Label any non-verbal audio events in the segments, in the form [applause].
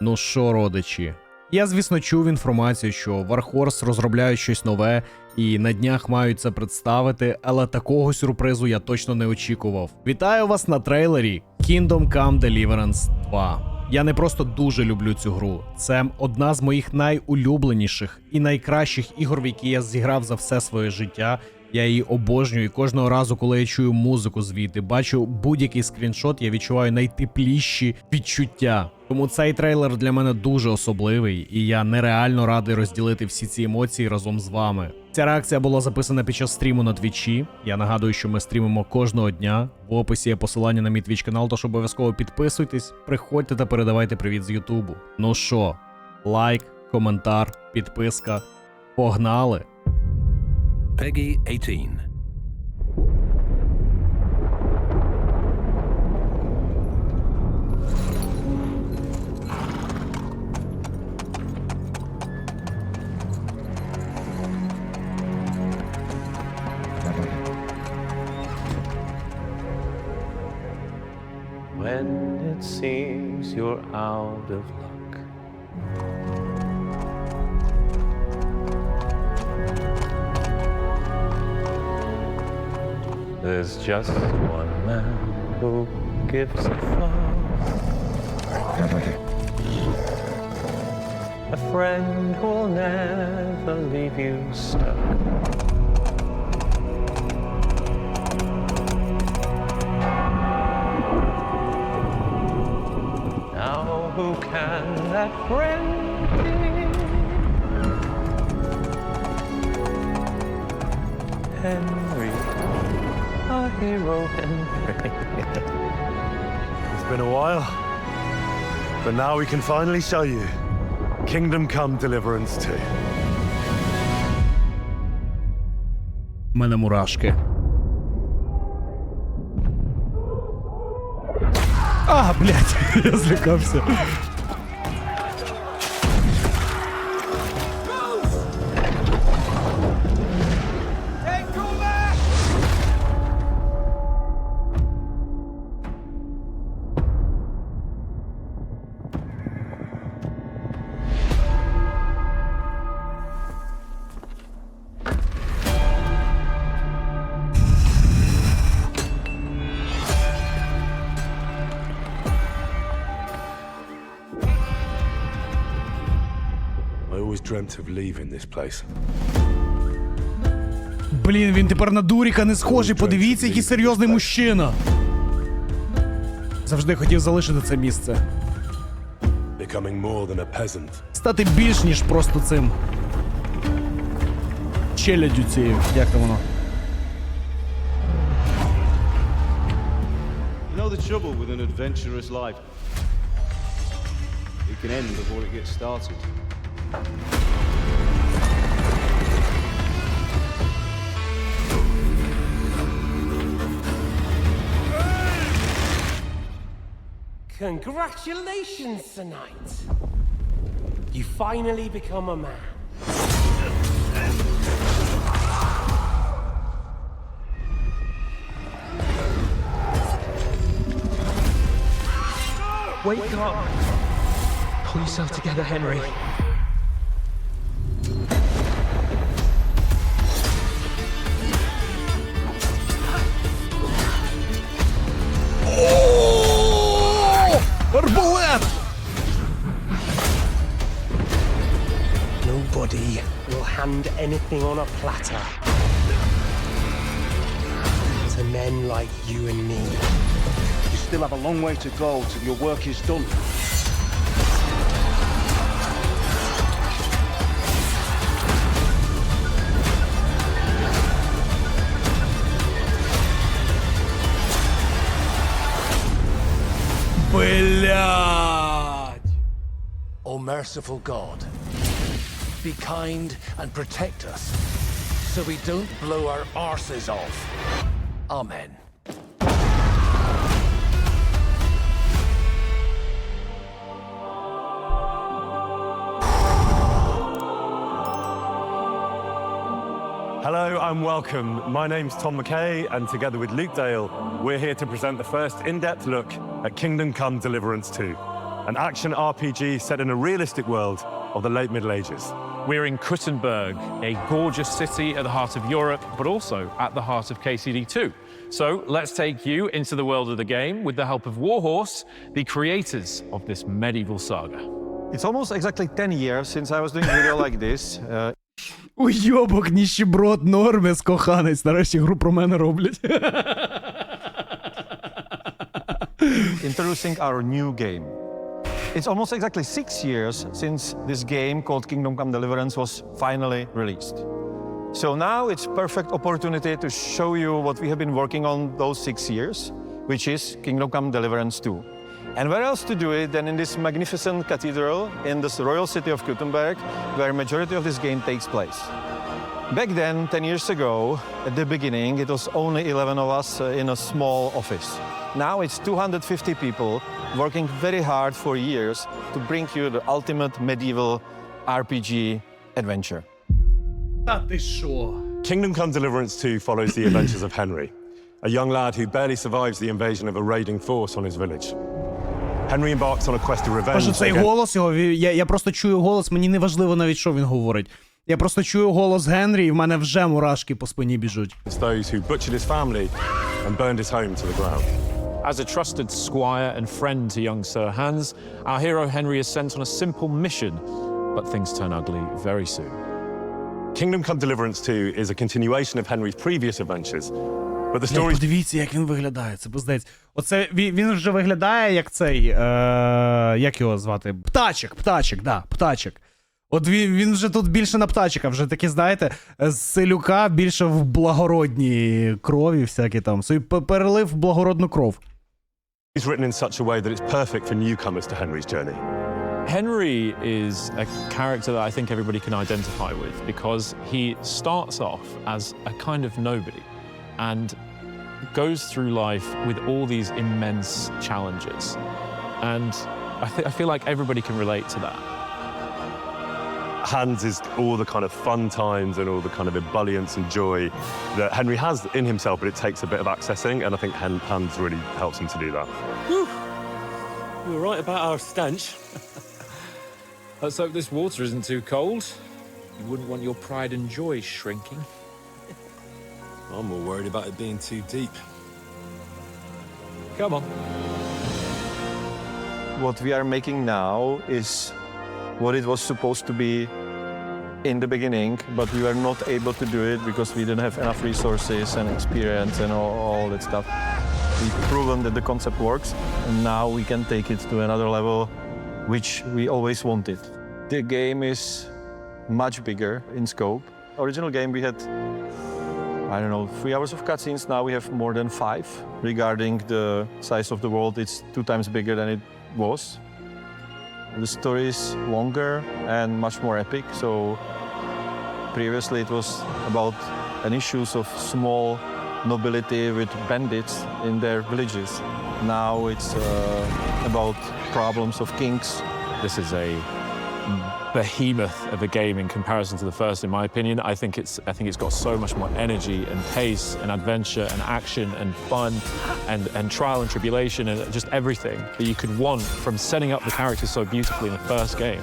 Ну що, родичі? Я, звісно, чув інформацію, що Warhorse розробляють щось нове і на днях мають це представити, але такого сюрпризу я точно не очікував. Вітаю вас на трейлері Kingdom Come Deliverance 2. Я не просто дуже люблю цю гру. Це одна з моїх найулюбленіших і найкращих ігор, в які я зіграв за все своє життя. Я її обожнюю, і кожного разу, коли я чую музику звідти, бачу будь-який скріншот, я відчуваю найтепліші відчуття. Тому цей трейлер для мене дуже особливий, і я нереально радий розділити всі ці емоції разом з вами. Ця реакція була записана під час стріму на твічі. Я нагадую, що ми стрімимо кожного дня. В описі є посилання на мій твіч канал, тож обов'язково підписуйтесь, приходьте та передавайте привіт з Ютубу. Ну що, лайк, коментар, підписка. Погнали! Peggy 18. When it seems you're out of There's just one man who gives a fuck. A friend who'll never leave you stuck. Now who can that friend be? Henry, our hero Henry. It's been a while, but now we can finally show you Kingdom Come Deliverance 2. У мене мурашки. А, блядь, я злякався. Dreamt of leaving this place. Блін, він тепер на дуріка не схожий. Подивіться, який серйозний мужчина. Завжди хотів залишити це місце. Becoming more than a peasant. Стати більш, ніж просто цим. Челядю цією. Як там воно? You know the trouble with an adventurous life? It can end before it gets started. Congratulations, Sir Knight. You finally become a man. Wake up! Pull yourself together, Henry. hand anything on a platter to men like you and me. You still have a long way to go till your work is done. Блядь! O merciful God, be kind and protect us so we don't blow our arses off. Amen. Hello and welcome. My name's Tom McKay, and together with Luke Dale, we're here to present the first in depth look at Kingdom Come Deliverance 2. an action RPG set in a realistic world of the late Middle Ages. We're in Kuttenberg, a gorgeous city at the heart of Europe, but also at the heart of KCD2. So let's take you into the world of the game with the help of Warhorse, the creators of this medieval saga. It's almost exactly 10 years since I was doing video like [laughs] this. Uh, Уйобок, ніщеброд, нормес, коханець. Нарешті гру про мене роблять. introducing our new game. It's almost exactly six years since this game called Kingdom Come Deliverance was finally released. So now it's perfect opportunity to show you what we have been working on those six years, which is Kingdom Come Deliverance 2. And where else to do it than in this magnificent cathedral in this royal city of Kuttenberg, where majority of this game takes place. Back then, 10 years ago, at the beginning, it was only 11 of us uh, in a small office. Now it's 250 people working very hard for years to bring you the ultimate medieval RPG adventure. Та ти що? Kingdom Come Deliverance 2 follows the adventures of Henry, a young lad who barely survives the invasion of a raiding force on his village. Henry embarks on a quest of revenge. Боже, цей against- голос його. ві- Я, я просто чую голос, мені не важливо навіть, що він говорить. Я просто чую голос Генрі, і в мене вже мурашки по спині біжуть. against those who butchered his family and burned his home to the ground. As a trusted squire and friend to young Sir Hans, our hero Henry is sent on a simple mission, but things turn ugly very soon. Kingdom Come Deliverance 2 is a continuation of Henry's previous adventures, but the story подивіться, як він виглядає, це пиздець. Оце він, він вже виглядає як цей. Е, як його звати? Птачик, птачик, да, птачик. От він, він вже тут більше на птачика, вже такі, знаєте, з селюка більше в благородній крові, всякі там. Перелив благородну кров. Is written in such a way that it's perfect for newcomers to Henry's journey. Henry is a character that I think everybody can identify with because he starts off as a kind of nobody and goes through life with all these immense challenges. And I, I feel like everybody can relate to that. Hans is all the kind of fun times and all the kind of ebullience and joy that Henry has in himself, but it takes a bit of accessing, and I think Hen- Hans really helps him to do that. You were right about our stench. [laughs] Let's hope this water isn't too cold. You wouldn't want your pride and joy shrinking. [laughs] I'm more worried about it being too deep. Come on. What we are making now is what it was supposed to be in the beginning, but we were not able to do it because we didn't have enough resources and experience and all, all that stuff. We've proven that the concept works, and now we can take it to another level, which we always wanted. The game is much bigger in scope. Original game we had, I don't know, three hours of cutscenes. Now we have more than five. Regarding the size of the world, it's two times bigger than it was. The story is longer and much more epic. So previously it was about an issues of small nobility with bandits in their villages. Now it's uh, about problems of kings. This is a behemoth of a game in comparison to the first, in my opinion. I think it's I think it's got so much more energy and pace and adventure and action and fun and, and trial and tribulation and just everything that you could want from setting up the characters so beautifully in the first game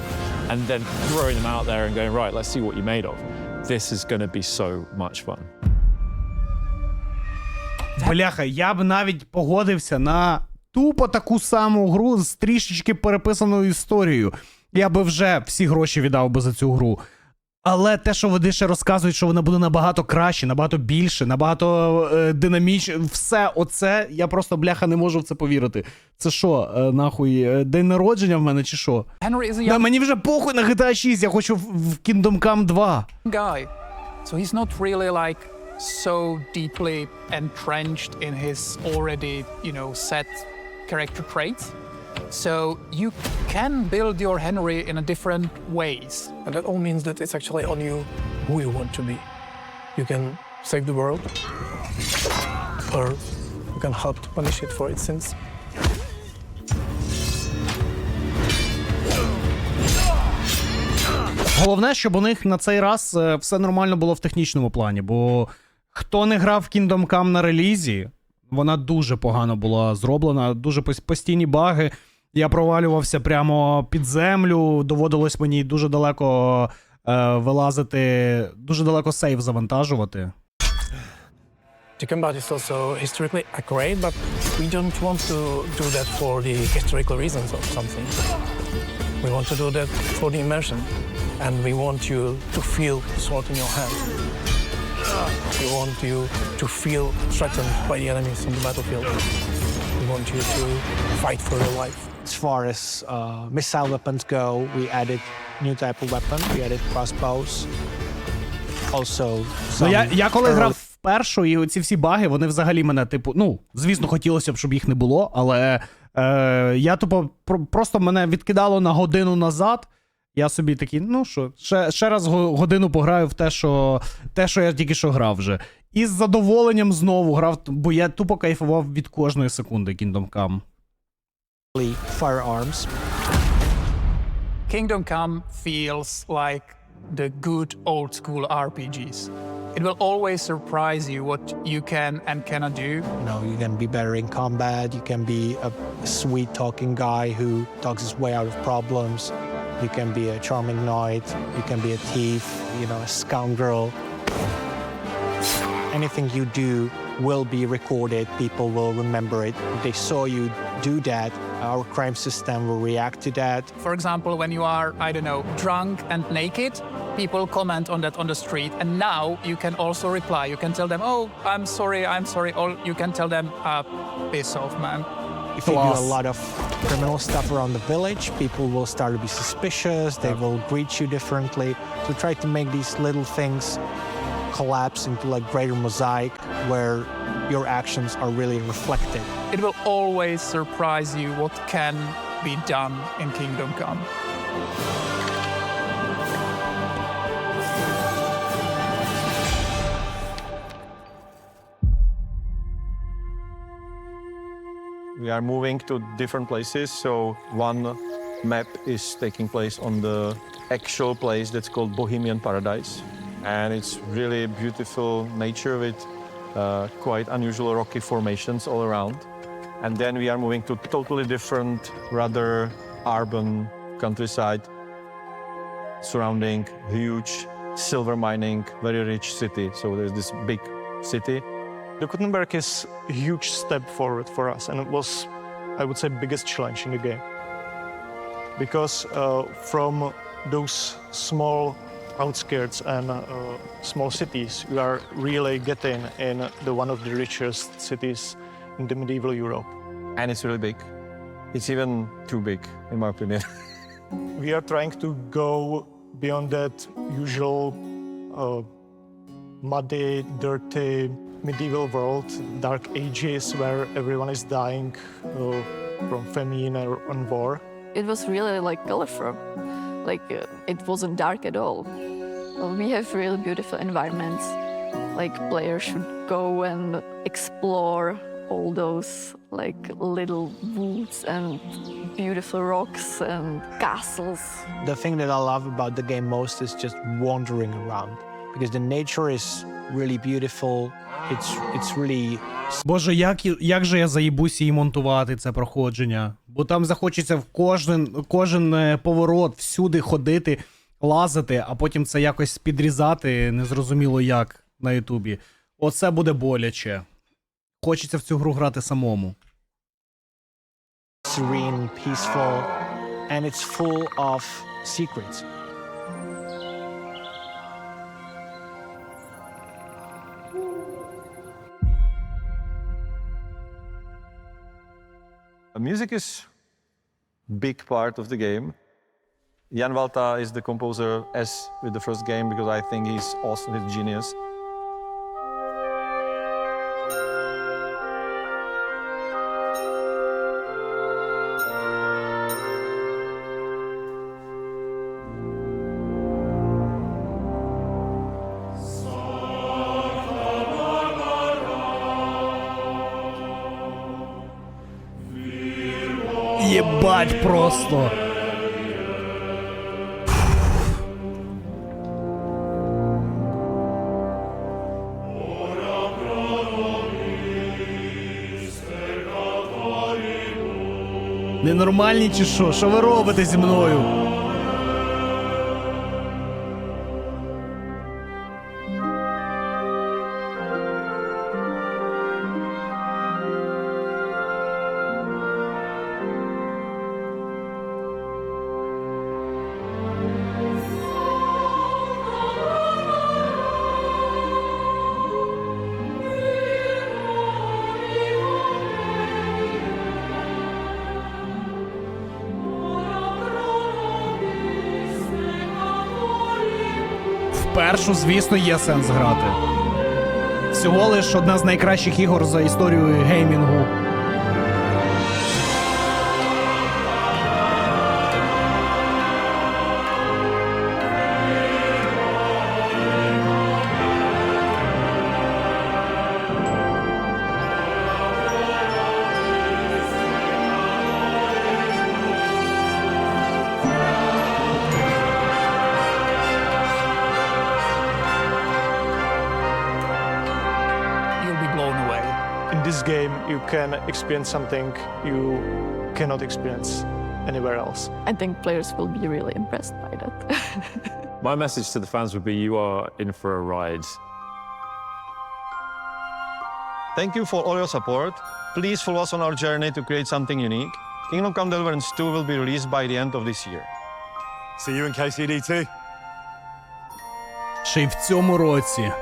and then throwing them out there and going, right, let's see what you're made of. This is gonna be so much fun. Бляха, я б навіть погодився на тупо таку саму гру з трішечки переписаною історією. Я би вже всі гроші віддав би за цю гру. Але те, що вони ще розказують, що вона буде набагато краще, набагато більше, набагато е, динамічніше, все оце, я просто бляха не можу в це повірити. Це що, е, нахуй, е, день народження в мене чи що? Да, мені вже похуй на GTA 6, я хочу в, в Kingdom Come 2. guy, so he's not really like so deeply entrenched in his already, you know, set character traits. So you can build your Henry in a different ways. And that all means that it's actually on you who you want to be. You can save the world, or you can help to punish it for its sins. Головне, щоб у них на цей раз е, все нормально було в технічному плані, бо хто не грав в Kingdom Come на релізі, вона дуже погано була зроблена, дуже постійні баги. Я провалювався прямо під землю. Доводилось мені дуже далеко е, вилазити, дуже далеко сейв завантажувати. Combat is also historically accurate, but we don't want to do that for the historical reasons of something. We want to do that for the immersion, and we want you to feel sword in your hand. We want you to feel threatened by the enemies on the battlefield. We want you to fight for your life. As far as uh, missile weapons go, we added new type of weapon. We added crossbows. Also, some Ну, я, я коли early- грав вперше, і оці всі баги, вони взагалі мене, типу, ну, звісно, хотілося б, щоб їх не було, але е, я тупо про- просто мене відкидало на годину назад. Я собі такий, ну що, ще, ще раз годину пограю в те, що те, що я тільки що грав вже. І з задоволенням знову грав, бо я тупо кайфував від кожної секунди Kingdom Come. firearms. Kingdom Come feels like the good old school RPGs. It will always surprise you what you can and cannot do. You know, you can be better in combat. You can be a sweet talking guy who talks his way out of problems. You can be a charming knight. You can be a thief, you know, a scoundrel. Anything you do will be recorded. People will remember it. They saw you do that, our crime system will react to that. For example, when you are, I don't know, drunk and naked, people comment on that on the street. And now you can also reply. You can tell them, oh, I'm sorry, I'm sorry. Or you can tell them, uh, piss off, man. If you do a lot of criminal stuff around the village, people will start to be suspicious. They will greet you differently. So try to make these little things collapse into like greater mosaic where your actions are really reflected. It will always surprise you what can be done in Kingdom Come. We are moving to different places. So one map is taking place on the actual place that's called Bohemian Paradise, and it's really beautiful nature with uh, quite unusual rocky formations all around. And then we are moving to totally different, rather urban countryside surrounding huge silver mining, very rich city. So there's this big city The Gutenberg is a huge step forward for us, and it was, I would say, biggest challenge in the game. Because uh, from those small outskirts and uh, small cities, you are really getting in the one of the richest cities in the medieval Europe. and it's really big. It's even too big, in my opinion. [laughs] We are trying to go beyond that usual uh, muddy, dirty medieval world, dark ages where everyone is dying uh, from famine or on war. It was really like colorful. Like uh, it wasn't dark at all. Well, we have really beautiful environments. Like players should go and explore all those like little woods and beautiful rocks and castles. The thing that I love about the game most is just wandering around because the nature is really beautiful. It's it's really Боже, як, як же я заїбусь її монтувати це проходження? Бо там захочеться в кожен, кожен е, поворот всюди ходити, лазити, а потім це якось підрізати, незрозуміло як на Ютубі. Оце буде боляче. Хочеться в цю гру грати самому. serene, peaceful, and it's full of secrets. Music is big part of the game. Jan Walta is the composer as with the first game because I think he's awesome, he's genius. Єбать просто. Ненормальні чи що? Що ви робите зі мною? Першу, звісно, є сенс грати. Всього лиш одна з найкращих ігор за історією геймінгу. can experience something you cannot experience anywhere else. I think players will be really impressed by that. [laughs] My message to the fans would be you are in for a ride. Thank you for all your support. Please follow us on our journey to create something unique. Kingdom Come Deliverance 2 will be released by the end of this year. See you in KCD2. Ще й в цьому році.